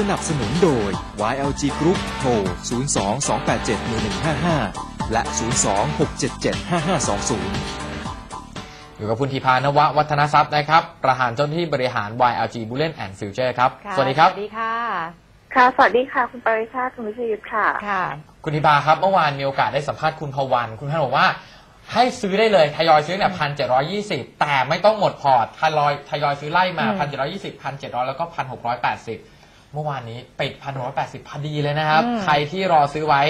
สนับสนุนโดย YLG Group โทร 02-287-1155 และ 02-677-5520อยู่กับคุณธีพานวะวัฒนทรัพย์นะครับ ประธานเจ้าหน้าที่บริหาร YLG Bullion and Future ครับะสวัสดีครับ สวัสดีค่ะ ค่ะ สวัสดีค่ะ คุณปริชาติคุณวิชยุทธค่ะ ค่ะ คุณธีพาครับ เมื่อวานมีโอกาสได้สัมภาษณ์คุณพวัน คุณท่านบอกว่า ให้ซื้อได้เลย ทยอยซื้อเนี่ยพันเจ็ดร้อยี่สิบแต่ไม่ต้องหมดพอร์ต ทยอยทยอยซื้อไล่มาอืมพันเจ็ดร้อยี่สิบพันเจ็ดร้อยแล้วก็พันหกร้อยแปดสิบ เมื่อวานนี้ปิดพันหกร้อยแปดสิบพอดีเลยนะครับใครที่รอซื้อไว้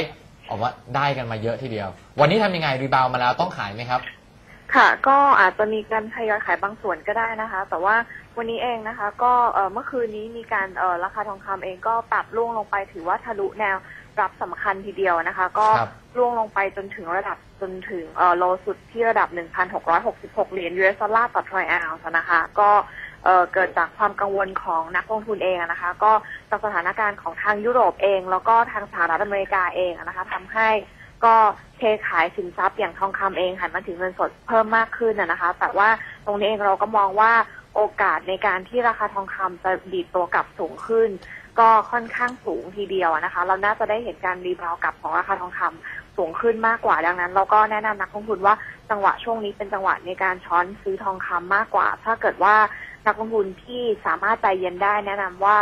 ออกว่าได้กันมาเยอะทีเดียว วันนี้ทำยังไงรีบาวมาแล้วต้องขายไหมครับ ค่ะ ก็อาจจะมีการทยอยขายบางส่วนก็ได้นะคะ แต่ว่าวันนี้เองนะคะ ก็เอ่อเมื่อคืนนี้มีการเอ่อราคาทองคำเองก็ปรับร่วงลงไปถือว่าทะลุแนวรับสำคัญทีเดียวนะคะ ก็ครับร่วงลงไปจนถึงระดับจนถึงเอ่อโลสุดที่ระดับ 1,666 เหรียญ US ดอลลาร์ต่อทรอยออนซ์นะคะ ก็ เเกิดจากความกังวลของนักลงทุนเองนะคะ ก็จากสถานการณ์ของทางยุโรปเอง แล้วก็ทางสหรัฐอเมริกาเองนะคะทำให้ก็เทขายสินทรัพย์อย่างทองคำเองหันมาถึงเงินสดเพิ่มมากขึ้นนะคะ แต่ว่าตรงนี้เองเราก็มองว่าโอกาสในการที่ราคาทองคำจะดีดตัวกลับสูงขึ้น ก็ค่อนข้างสูงทีเดียวนะคะ เราน่าจะได้เห็นการรีบาวกลับของราคาทองคำ สูงขึ้นมากกว่าดังนั้น เราก็แนะนำนักลงทุนว่าจังหวะช่วงนี้เป็นจังหวะในการช้อนซื้อทองคำมากกว่า ถ้าเกิดว่านักลงทุนที่สามารถใจเย็นได้แนะนำว่า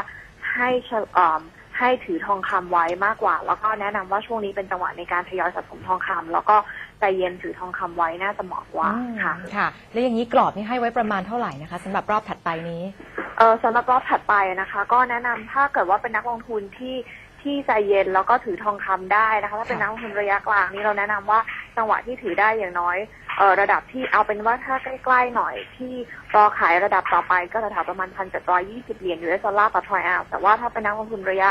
ให้เชเอ่อให้ถือทองคำไว้มากกว่า แล้วก็แนะนำว่าช่วงนี้เป็นจังหวะในการทยอยสะสมทองคำแล้วก็ใจเย็นถือทองคำไว้น่าจะเหมาะกว่าอืมค่ะค่ะ แล้วอย่างนี้กรอบนี่ให้ไว้ประมาณเท่าไหร่นะคะสำหรับรอบถัดไปนี้เออสำหรับรอบถัดไปนะคะ ก็แนะนำถ้าเกิดว่าเป็นนักลงทุนที่ ที่ใจเย็นแล้วก็ถือทองคำได้นะคะถ้าเป็นนักลงทุนระยะกลางนี่เราแนะนำว่าจังหวะที่ถือได้อย่างน้อยเออระดับที่เอาเป็นว่าถ้าใกล้ๆหน่อยที่รอขายระดับต่อไปก็จะแถวประมาณพันเจ็ดร้อยยี่สิบเหรียญ US ดอลลาร์ต่อทรอยออนซ์แต่ว่าถ้าเป็นนักลงทุนระยะ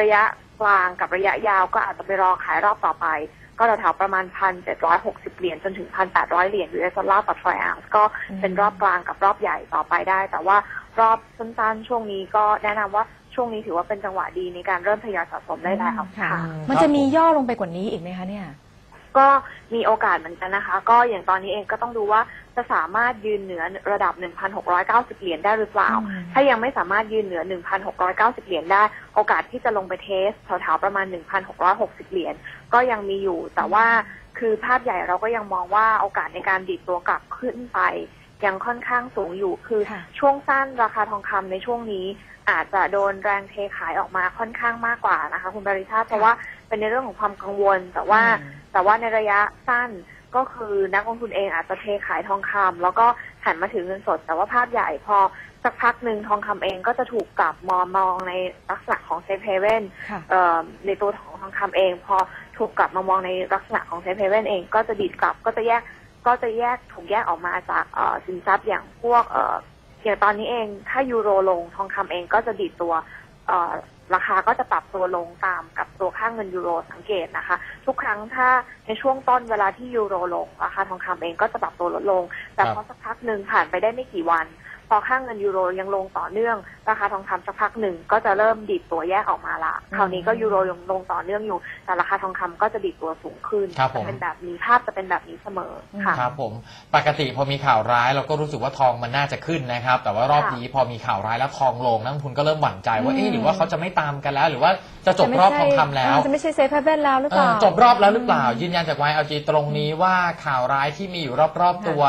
ระยะกลางกับระยะยาวก็อาจจะไปรอขายรอบต่อไป ก็แถวๆประมาณพันเจ็ดร้อยหกสิบเหรียญจนถึงพันแปดร้อยเหรียญ US ดอลลาร์ต่อทรอยออนซ์ก็เป็นรอบกลางกับรอบใหญ่ต่อไปได้ แต่ว่า รอบสั้นๆ ช่วงนี้ก็แนะนำว่าช่วงนี้ถือว่าเป็นจังหวะดีในการเริ่มทยอยสะสมได้แล้วค่ะค่ะ มันจะมีย่อลงไปกว่านี้อีกไหมคะเนี่ยก็มีโอกาสเหมือนกันนะคะ ก็อย่างตอนนี้เองก็ต้องดูว่าจะสามารถยืนเหนือระดับ 1,690 เหรียญได้หรือเปล่าอืมถ้ายังไม่สามารถยืนเหนือ 1,690 เหรียญได้ โอกาสที่จะลงไปเทสแถวๆประมาณ 1,660 เหรียญก็ยังมีอยู่ แต่ว่าคือภาพใหญ่เราก็ยังมองว่าโอกาสในการดีดตัวกลับขึ้นไป ยังค่อนข้างสูงอยู่ คือค่ะช่วงสั้นราคาทองคำในช่วงนี้ อาจจะโดนแรงเทขายออกมาค่อนข้างมากกว่านะคะ คุณบริชาติเพราะว่าเป็นในเรื่องของความกังวล แต่ว่าอืมแต่ว่าในระยะสั้นก็คือนักลงทุนเองอาจจะเทขายทองคำแล้วก็หันมาถือเงินสด แต่ว่าภาพใหญ่พอสักพักหนึ่งทองคำเองก็จะถูกกลับมองมองในลักษณะของเซฟเฮเว่นค่ะในตัวของทองคำเอง พอถูกกลับมามองในลักษณะของเซฟเฮเว่นเองก็จะดีดกลับก็จะแยก ก็จะแยกถูกแยกออกมาจากสินทรัพย์อย่างพวกเอย่างตอนนี้เองถ้ายูโรลงทองคำเองก็จะดีดตัวเอราคาก็จะปรับตัวลงตามกับตัวค่าเงินยูโรสังเกตนะคะ ทุกครั้งถ้าในช่วงต้นเวลาที่ยูโรลงราคาทองคำเองก็จะปรับตัวลดลง แต่ครับพอสักพักหนึ่งผ่านไปได้ไม่กี่วัน พอค่าเงินยูโรยังลงต่อเนื่อง ราคาทองคำสักพักหนึ่งก็จะเริ่มดีดตัวแยกออกมาละอืมคราวนี้ก็ยูโรยังลงต่อเนื่องอยู่ แต่ราคาทองคำก็จะดีดตัวสูงขึ้นครับผมจะเป็นแบบนี้ภาพจะเป็นแบบนี้เสมอค่ะครับผมปกติพอมีข่าวร้ายเราก็รู้สึกว่าทองมันน่าจะขึ้นนะครับ แต่ว่ารอบค่ะนี้พอมีข่าวร้ายแล้วทองลงนักลงทุนก็เริ่มหวั่นใจว่าอืมเอ๊ะหรือว่าเขาจะไม่ตามกันแล้ว หรือว่าจะจบรอบทองคำแล้วจะไม่ใช่เซฟเฮเว่นแล้วหรือเอเปล่าอจบรอบแล้วหรือเปล่า ยืนยันจาก YLG ตรงนี้ว่าข่าวร้ายที่มีอยู่รอบๆตัว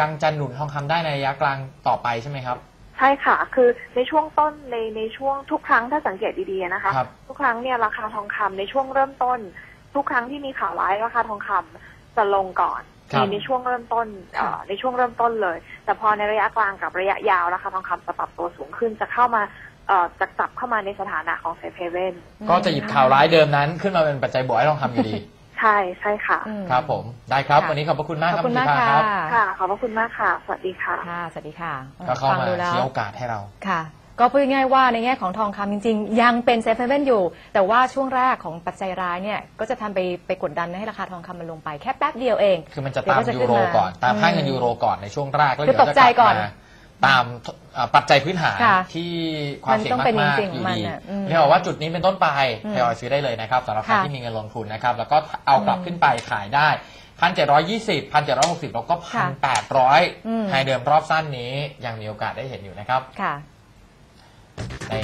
ยังจะหนุนทองคำได้ในระยะกลางต่อไปใช่ไหมครับ ใช่ค่ะ คือในช่วงต้นในในช่วงทุกครั้งถ้าสังเกตดีๆนะคะ ครับทุกครั้งเนี่ยราคาทองคำในช่วงเริ่มต้น ทุกครั้งที่มีข่าวร้ายราคาทองคำจะลงก่อนครับในในช่วงเริ่มต้นเอ่อในช่วงเริ่มต้นเลย แต่พอในระยะกลางกับระยะยาวราคาทองคำจะปรับตัวสูงขึ้นจะเข้ามาเอ่อจะกลับเข้ามาในสถานะของเซฟเฮเว่น ก็จะหยิบข่าวร้ายเดิมนั้น ขึ้นมาเป็นปัจจัยบวกให้ทองคำอยู่ดี ใช่ใช่ค่ะ อืม ครับผมได้ครับ ค่ะ วันนี้ขอบพระคุณมากขคอรับบคุณมากณค่ะรับค่ะ ขอบพระคุณมากค่ะ สวัสดีค่ะ ค่ะ สวัสดีค่ะก็เข้าฟังมาดูแล้ว ชี้โอกาสให้เรา ค่ะ ก็พูดง่ายๆว่าในแง่ของทองคำจริง ๆ ยังเป็นเซฟเฮเว่นอยู่ แต่ว่าช่วงแรกของปัจจัยร้ายเนี่ย ก็จะทำไปไปกดดันให้ราคาทองคำมันลงไปแค่แป๊บเดียวเอง คือมันจะเดี๋ยตาวมก็จะยูขึ้นโรมาก่อน ตามค่าเงินอืมยูโรก่อนในช่วงแรกแล้วคือเดี๋ยวตกจะใจกลับก่อนมา ตามเอ่อปัจจัยพื้นฐานค่ะที่ความเสี่ยงมันต้องเป็นมากจริงๆๆอยู่มันดีน่ะอืมเรียกว่าจุดนี้เป็นต้นไปอืมทยอยซื้อได้เลยนะครับสำหรับใครค่ะที่มีเงินลงทุนนะครับ แล้วก็เอากลับอืมขึ้นไปขายได้พันเจ็ดร้อยยี่สิบพันเจ็ดร้อยหกสิบแล้วก็พัค่ะนแปดร้อยอืมไฮเดิมรอบสั้นนี้ยังมีโอกาสได้เห็นอยู่นะครับ ค่ะ ใน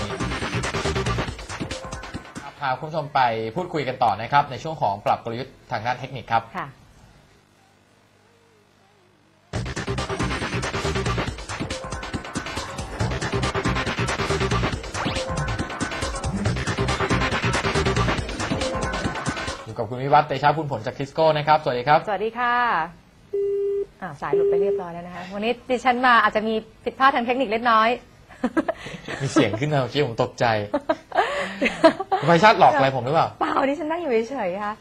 พาคุณผู้ชมไปพูดคุยกันต่อนะครับ ในช่วงของปรับกลยุทธ์ทางด้านเทคนิคครับ ค่ะ อยู่กับคุณวิวัฒน์เตชะพูนผลจากทิสโก้นะครับ สวัสดีครับ สวัสดีค่ะอ่าวสายหลุดไปเรียบร้อยแล้วนะคะ วันนี้ดิฉันมาอาจจะมีผิดพลาดทางเทคนิคเล็กน้อย มีเสียงขึ้นมาเมื่อกี้ผมตกใจคุณไพชาติหลอกอะไรผมหรือเปล่า เปล่าดิฉันนั่งอยู่เฉยๆค่ะ